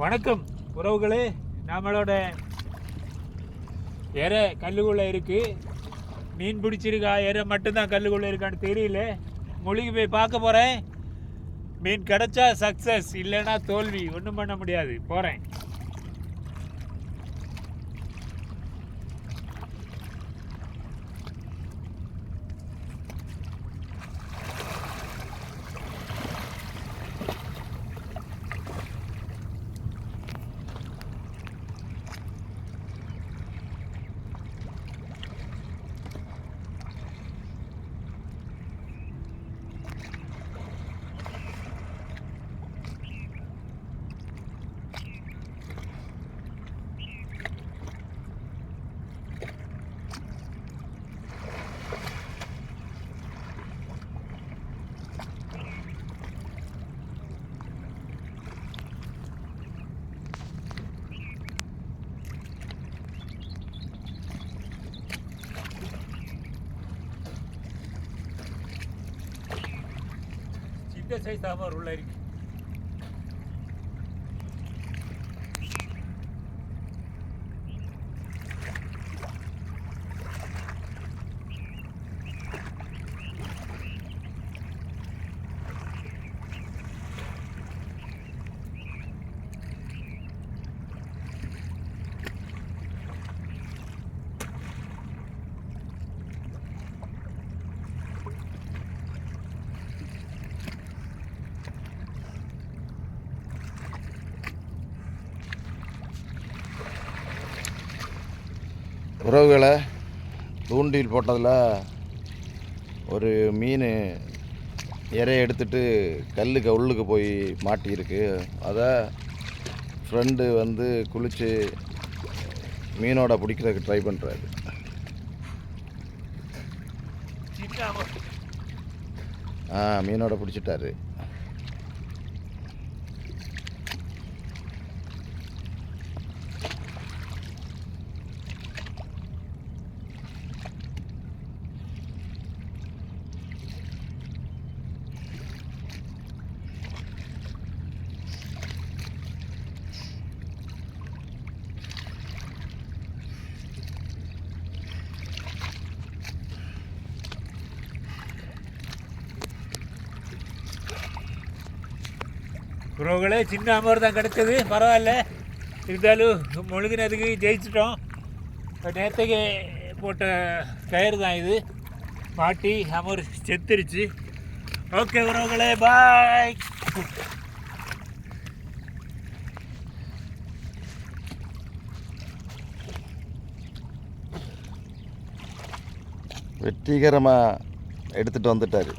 வணக்கம் உறவுகளே. நம்மளோட எரை கல்லுக்குள்ளே இருக்குது மீன் பிடிச்சிருக்கா எற மட்டும்தான் கல்லுக்குள்ளே இருக்கான்னு தெரியல. மொழிக்கு போய் பார்க்க போகிறேன் மீன் கிடச்சா சக்ஸஸ் இல்லைன்னா தோல்வி ஒன்றும் பண்ண முடியாது. போகிறேன் de sayısı var. உறவுகளை தூண்டில் போட்டதில் ஒரு மீன் இறைய எடுத்துட்டு கல்லுக்கு உள்ளுக்கு போய் மாட்டியிருக்கு. அதை ஃப்ரெண்டு வந்து குளித்து மீனோட பிடிக்கிறதுக்கு ட்ரை பண்ணுறாரு ஆ மீனோட பிடிச்சிட்டாரு. உறவுகளே சின்ன அமர் தான் கிடைச்சது. பரவாயில்ல. இருந்தாலும் முழுகினதுக்கு ஜெயிச்சிட்டோம். இப்போ நேற்றுக்கு போட்ட கயிறு தான் இது. மாட்டி அமர் செத்துருச்சு. ஓகே உறவுகளே பாய். வெற்றிகரமாக எடுத்துகிட்டு வந்துட்டார்.